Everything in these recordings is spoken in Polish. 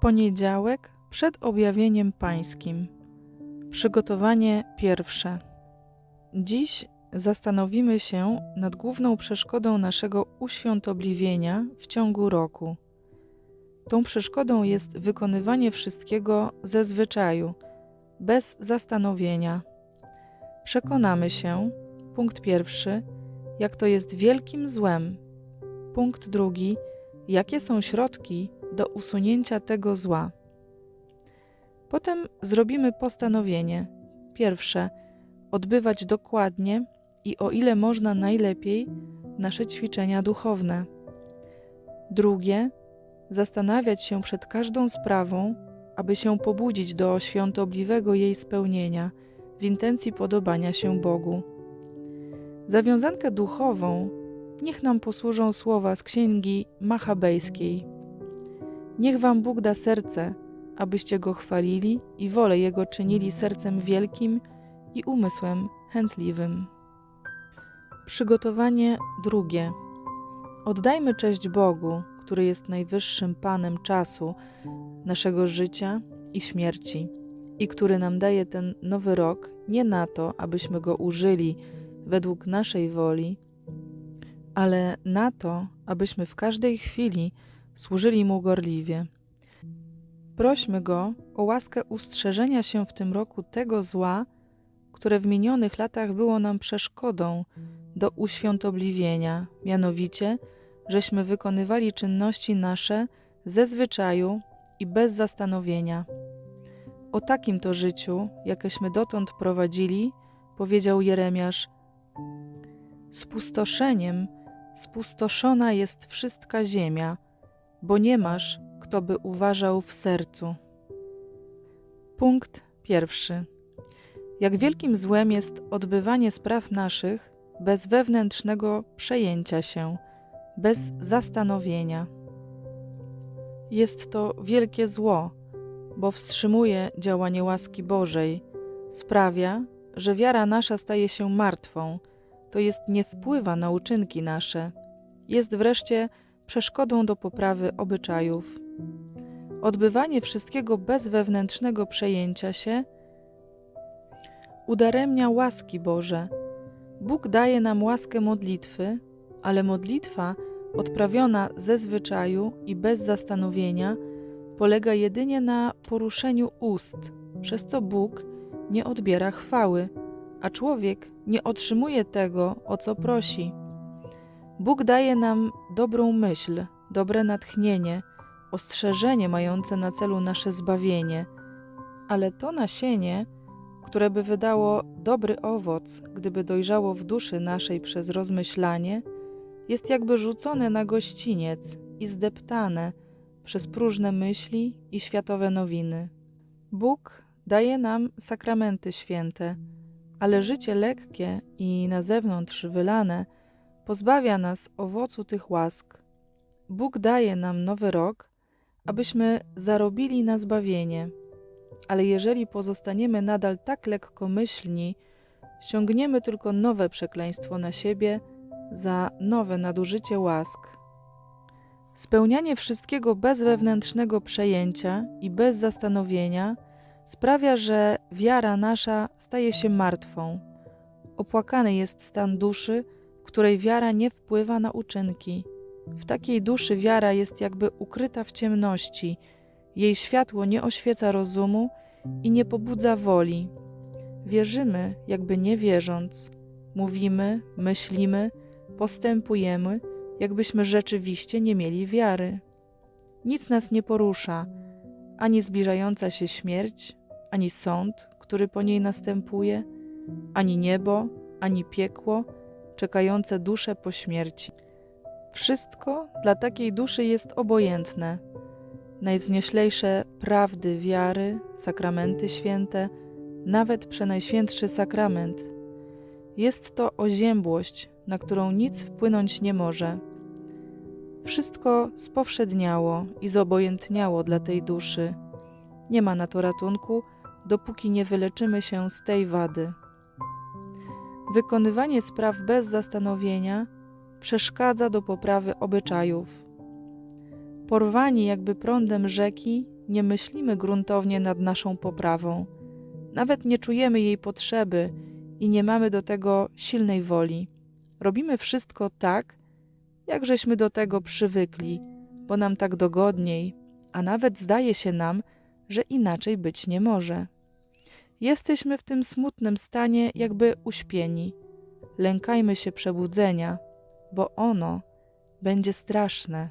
Poniedziałek przed objawieniem Pańskim. Przygotowanie pierwsze. Dziś zastanowimy się nad główną przeszkodą naszego uświątobliwienia w ciągu roku. Tą przeszkodą jest wykonywanie wszystkiego ze zwyczaju, bez zastanowienia. Przekonamy się, punkt pierwszy, jak to jest wielkim złem. Punkt drugi, jakie są środki do usunięcia tego zła. Potem zrobimy postanowienie. Pierwsze, odbywać dokładnie i o ile można najlepiej nasze ćwiczenia duchowne. Drugie, zastanawiać się przed każdą sprawą, aby się pobudzić do świątobliwego jej spełnienia w intencji podobania się Bogu. Zawiązankę duchową niech nam posłużą słowa z księgi machabejskiej. Niech wam Bóg da serce, abyście go chwalili i wolę jego czynili sercem wielkim i umysłem chętliwym. Przygotowanie drugie. Oddajmy cześć Bogu, który jest najwyższym Panem czasu, naszego życia i śmierci, i który nam daje ten nowy rok nie na to, abyśmy go użyli według naszej woli, ale na to, abyśmy w każdej chwili służyli Mu gorliwie. Prośmy Go o łaskę ustrzeżenia się w tym roku tego zła, które w minionych latach było nam przeszkodą do uświątobliwienia, mianowicie, żeśmy wykonywali czynności nasze ze zwyczaju i bez zastanowienia. O takim to życiu, jakeśmy dotąd prowadzili, powiedział Jeremiasz: Spustoszeniem spustoszona jest wszystka ziemia, bo nie masz, kto by uważał w sercu. Punkt pierwszy. Jak wielkim złem jest odbywanie spraw naszych bez wewnętrznego przejęcia się, bez zastanowienia. Jest to wielkie zło, bo wstrzymuje działanie łaski Bożej, sprawia, że wiara nasza staje się martwą, to jest nie wpływa na uczynki nasze, jest wreszcie przeszkodą do poprawy obyczajów. Odbywanie wszystkiego bez wewnętrznego przejęcia się udaremnia łaski Boże. Bóg daje nam łaskę modlitwy, ale modlitwa odprawiona ze zwyczaju i bez zastanowienia polega jedynie na poruszeniu ust, przez co Bóg nie odbiera chwały, a człowiek nie otrzymuje tego, o co prosi. Bóg daje nam dobrą myśl, dobre natchnienie, ostrzeżenie mające na celu nasze zbawienie, ale to nasienie, które by wydało dobry owoc, gdyby dojrzało w duszy naszej przez rozmyślanie, jest jakby rzucone na gościniec i zdeptane przez próżne myśli i światowe nowiny. Bóg daje nam sakramenty święte, ale życie lekkie i na zewnątrz wylane pozbawia nas owocu tych łask. Bóg daje nam nowy rok, abyśmy zarobili na zbawienie, ale jeżeli pozostaniemy nadal tak lekkomyślni, ściągniemy tylko nowe przekleństwo na siebie za nowe nadużycie łask. Spełnianie wszystkiego bez wewnętrznego przejęcia i bez zastanowienia sprawia, że wiara nasza staje się martwą. Opłakany jest stan duszy, w której wiara nie wpływa na uczynki. W takiej duszy wiara jest jakby ukryta w ciemności, jej światło nie oświeca rozumu i nie pobudza woli. Wierzymy, jakby nie wierząc, mówimy, myślimy, postępujemy, jakbyśmy rzeczywiście nie mieli wiary. Nic nas nie porusza, ani zbliżająca się śmierć, ani sąd, który po niej następuje, ani niebo, ani piekło, czekające dusze po śmierci. Wszystko dla takiej duszy jest obojętne. Najwznioślejsze prawdy wiary, sakramenty święte, nawet przenajświętszy sakrament. Jest to oziębłość, na którą nic wpłynąć nie może. Wszystko spowszedniało i zobojętniało dla tej duszy. Nie ma na to ratunku, dopóki nie wyleczymy się z tej wady. Wykonywanie spraw bez zastanowienia przeszkadza do poprawy obyczajów. Porwani jakby prądem rzeki, nie myślimy gruntownie nad naszą poprawą. Nawet nie czujemy jej potrzeby i nie mamy do tego silnej woli. Robimy wszystko tak, jak żeśmy do tego przywykli, bo nam tak dogodniej, a nawet zdaje się nam, że inaczej być nie może. Jesteśmy w tym smutnym stanie jakby uśpieni. Lękajmy się przebudzenia, bo ono będzie straszne.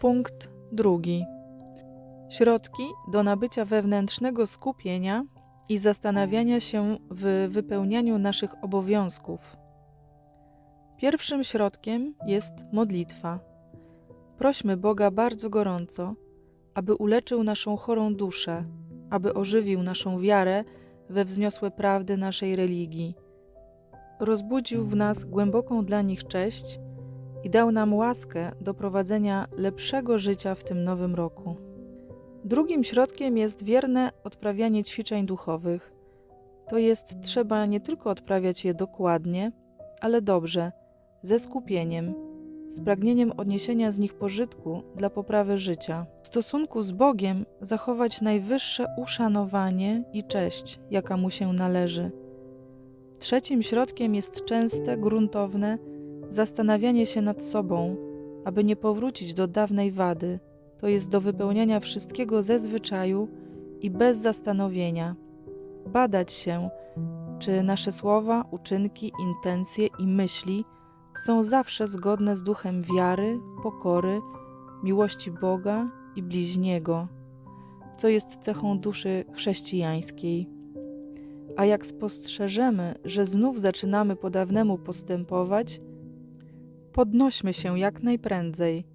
Punkt drugi. Środki do nabycia wewnętrznego skupienia i zastanawiania się w wypełnianiu naszych obowiązków. Pierwszym środkiem jest modlitwa. Prośmy Boga bardzo gorąco, aby uleczył naszą chorą duszę, aby ożywił naszą wiarę we wzniosłe prawdy naszej religii, rozbudził w nas głęboką dla nich cześć i dał nam łaskę do prowadzenia lepszego życia w tym nowym roku. Drugim środkiem jest wierne odprawianie ćwiczeń duchowych. To jest trzeba nie tylko odprawiać je dokładnie, ale dobrze, ze skupieniem, z pragnieniem odniesienia z nich pożytku dla poprawy życia. W stosunku z Bogiem zachować najwyższe uszanowanie i cześć, jaka mu się należy. Trzecim środkiem jest częste, gruntowne zastanawianie się nad sobą, aby nie powrócić do dawnej wady, to jest do wypełniania wszystkiego ze zwyczaju i bez zastanowienia. Badać się, czy nasze słowa, uczynki, intencje i myśli są zawsze zgodne z duchem wiary, pokory, miłości Boga i bliźniego, co jest cechą duszy chrześcijańskiej. A jak spostrzeżemy, że znów zaczynamy po dawnemu postępować, podnośmy się jak najprędzej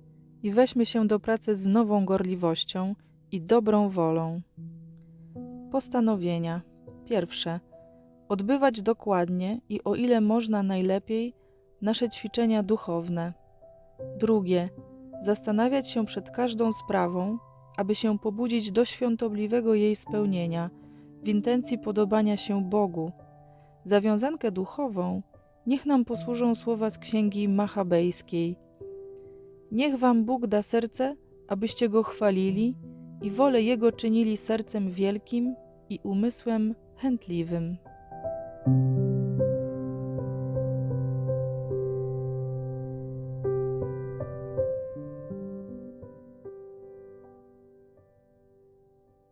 i weźmy się do pracy z nową gorliwością i dobrą wolą. Postanowienia. Pierwsze. Odbywać dokładnie i o ile można najlepiej nasze ćwiczenia duchowne. Drugie. Zastanawiać się przed każdą sprawą, aby się pobudzić do świątobliwego jej spełnienia w intencji podobania się Bogu. Za wiązankę duchową niech nam posłużą słowa z księgi machabejskiej. Niech wam Bóg da serce, abyście go chwalili i wolę jego czynili sercem wielkim i umysłem chętliwym.